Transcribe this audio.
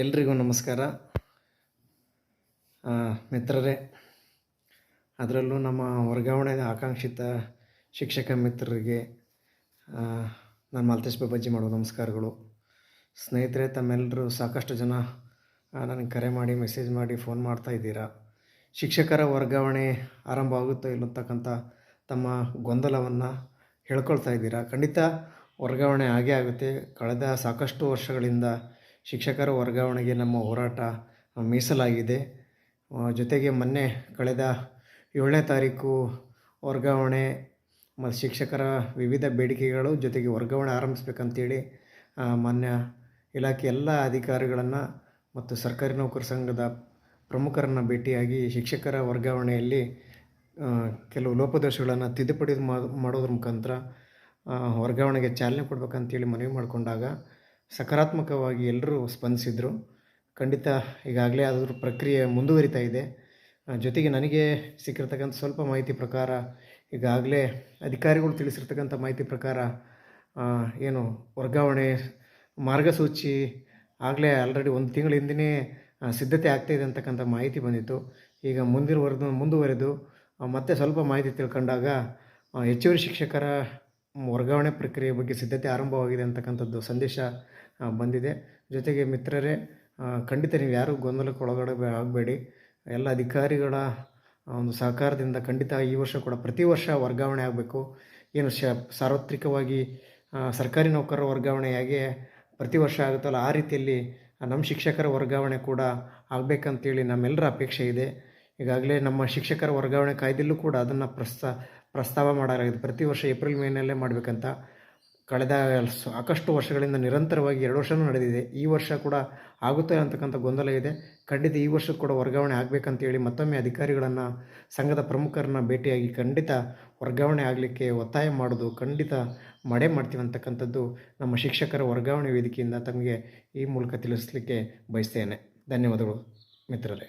ಎಲ್ರಿಗೂ ನಮಸ್ಕಾರ. ಮಿತ್ರರೇ, ಅದರಲ್ಲೂ ನಮ್ಮ ವರ್ಗಾವಣೆ ಆಕಾಂಕ್ಷಿತ ಶಿಕ್ಷಕ ಮಿತ್ರರಿಗೆ ನಾನು ಮಲ್ತೇಶ್ ಬಾಬಾಜಿ ಮಾಡುವ ನಮಸ್ಕಾರಗಳು. ಸ್ನೇಹಿತರೆ ತಮ್ಮೆಲ್ಲರೂ ಸಾಕಷ್ಟು ಜನ ನನಗೆ ಕರೆ ಮಾಡಿ, ಮೆಸೇಜ್ ಮಾಡಿ, ಫೋನ್ ಮಾಡ್ತಾ ಇದ್ದೀರಾ? ಶಿಕ್ಷಕರ ವರ್ಗಾವಣೆ ಆರಂಭ ಆಗುತ್ತೋ ಇಲ್ಲತಕ್ಕಂಥ ತಮ್ಮ ಗೊಂದಲವನ್ನು ಹೇಳ್ಕೊಳ್ತಾ ಇದ್ದೀರಾ? ಖಂಡಿತ ವರ್ಗಾವಣೆ ಆಗೇ ಆಗುತ್ತೆ. ಕಳೆದ ಸಾಕಷ್ಟು ವರ್ಷಗಳಿಂದ ಶಿಕ್ಷಕರ ವರ್ಗಾವಣೆಗೆ ನಮ್ಮ ಹೋರಾಟ ಮೀಸಲಾಗಿದೆ. ಜೊತೆಗೆ ಮೊನ್ನೆ ಕಳೆದ ಏಳನೇ ತಾರೀಕು ವರ್ಗಾವಣೆ ಮತ್ತು ಶಿಕ್ಷಕರ ವಿವಿಧ ಬೇಡಿಕೆಗಳು ಜೊತೆಗೆ ವರ್ಗಾವಣೆ ಆರಂಭಿಸ್ಬೇಕಂತೇಳಿ ಮಾನ್ಯ ಇಲಾಖೆ ಎಲ್ಲ ಅಧಿಕಾರಿಗಳನ್ನು ಮತ್ತು ಸರ್ಕಾರಿ ನೌಕರ ಸಂಘದ ಪ್ರಮುಖರನ್ನು ಭೇಟಿಯಾಗಿ ಶಿಕ್ಷಕರ ವರ್ಗಾವಣೆಯಲ್ಲಿ ಕೆಲವು ಲೋಪದೋಷಗಳನ್ನು ತಿದ್ದುಪಡಿ ಮಾಡೋದ್ರ ಮುಖಾಂತರ ವರ್ಗಾವಣೆಗೆ ಚಾಲನೆ ಕೊಡ್ಬೇಕಂತೇಳಿ ಮನವಿ ಮಾಡಿಕೊಂಡಾಗ ಸಕಾರಾತ್ಮಕವಾಗಿ ಎಲ್ಲರೂ ಸ್ಪಂದಿಸಿದರು. ಖಂಡಿತ ಈಗಾಗಲೇ ಅದರ ಪ್ರಕ್ರಿಯೆ ಮುಂದುವರಿತಾ ಇದೆ. ಜೊತೆಗೆ ನನಗೆ ಸಿಕ್ಕಿರ್ತಕ್ಕಂಥ ಸ್ವಲ್ಪ ಮಾಹಿತಿ ಪ್ರಕಾರ ಈಗಾಗಲೇ ಅಧಿಕಾರಿಗಳು ತಿಳಿಸಿರ್ತಕ್ಕಂಥ ಮಾಹಿತಿ ಪ್ರಕಾರ ಏನು ವರ್ಗಾವಣೆ ಮಾರ್ಗಸೂಚಿ ಆಗಲೇ ಆಲ್ರೆಡಿ ಒಂದು ತಿಂಗಳ ಹಿಂದೆಯೇ ಸಿದ್ಧತೆ ಆಗ್ತಾಯಿದೆ ಅಂತಕ್ಕಂಥ ಮಾಹಿತಿ ಬಂದಿತ್ತು. ಈಗ ಮುಂದಿರುವರೆದು ಮುಂದುವರೆದು ಮತ್ತೆ ಸ್ವಲ್ಪ ಮಾಹಿತಿ ತಿಳ್ಕೊಂಡಾಗ ಹೆಚ್ಚುವರಿ ಶಿಕ್ಷಕರ ವರ್ಗಾವಣೆ ಪ್ರಕ್ರಿಯೆ ಬಗ್ಗೆ ಸಿದ್ಧತೆ ಆರಂಭವಾಗಿದೆ ಅಂತಕ್ಕಂಥದ್ದು ಸಂದೇಶ ಬಂದಿದೆ. ಜೊತೆಗೆ ಮಿತ್ರರೇ ಖಂಡಿತ ನೀವು ಯಾರೂ ಗೊಂದಲಕ್ಕೆ ಒಳಗಡೆ ಆಗಬೇಡಿ. ಎಲ್ಲ ಅಧಿಕಾರಿಗಳ ಒಂದು ಸಹಕಾರದಿಂದ ಖಂಡಿತ ಈ ವರ್ಷ ಕೂಡ ಪ್ರತಿ ವರ್ಷ ವರ್ಗಾವಣೆ ಆಗಬೇಕು. ಏನು ಶ, ಸಾರ್ವತ್ರಿಕವಾಗಿ ಸರ್ಕಾರಿ ನೌಕರರ ವರ್ಗಾವಣೆ ಹೇಗೆ ಪ್ರತಿ ವರ್ಷ ಆಗುತ್ತಲ್ಲ, ಆ ರೀತಿಯಲ್ಲಿ ನಮ್ಮ ಶಿಕ್ಷಕರ ವರ್ಗಾವಣೆ ಕೂಡ ಆಗಬೇಕಂತೇಳಿ ನಮ್ಮೆಲ್ಲರ ಅಪೇಕ್ಷೆ ಇದೆ. ಈಗಾಗಲೇ ನಮ್ಮ ಶಿಕ್ಷಕರ ವರ್ಗಾವಣೆ ಕಾಯ್ದೆಯಲ್ಲೂ ಕೂಡ ಅದನ್ನು ಪ್ರಸ್ತಾ ಪ್ರಸ್ತಾವ ಮಾಡಲಾಗಿದೆ. ಪ್ರತಿ ವರ್ಷ ಏಪ್ರಿಲ್ ಮೇನಲ್ಲೇ ಮಾಡಬೇಕಂತ ಕಳೆದ ಸಾಕಷ್ಟು ವರ್ಷಗಳಿಂದ ನಿರಂತರವಾಗಿ ಎರಡು ವರ್ಷವೂ ನಡೆದಿದೆ. ಈ ವರ್ಷ ಕೂಡ ಆಗುತ್ತೆ ಅಂತಕ್ಕಂಥ ಗೊಂದಲ ಇದೆ. ಖಂಡಿತ ಈ ವರ್ಷ ಕೂಡ ವರ್ಗಾವಣೆ ಆಗಬೇಕಂತೇಳಿ ಮತ್ತೊಮ್ಮೆ ಅಧಿಕಾರಿಗಳನ್ನು, ಸಂಘದ ಪ್ರಮುಖರನ್ನ ಭೇಟಿಯಾಗಿ ಖಂಡಿತ ವರ್ಗಾವಣೆ ಆಗಲಿಕ್ಕೆ ಒತ್ತಾಯ ಮಾಡೋದು, ಖಂಡಿತ ಮಡೆ ಮಾಡ್ತೀವಿ ಅಂತಕ್ಕಂಥದ್ದು ನಮ್ಮ ಶಿಕ್ಷಕರ ವರ್ಗಾವಣೆ ವೇದಿಕೆಯಿಂದ ತಮಗೆ ಈ ಮೂಲಕ ತಿಳಿಸಲಿಕ್ಕೆ ಬಯಸ್ತೇನೆ. ಧನ್ಯವಾದಗಳು ಮಿತ್ರರೇ.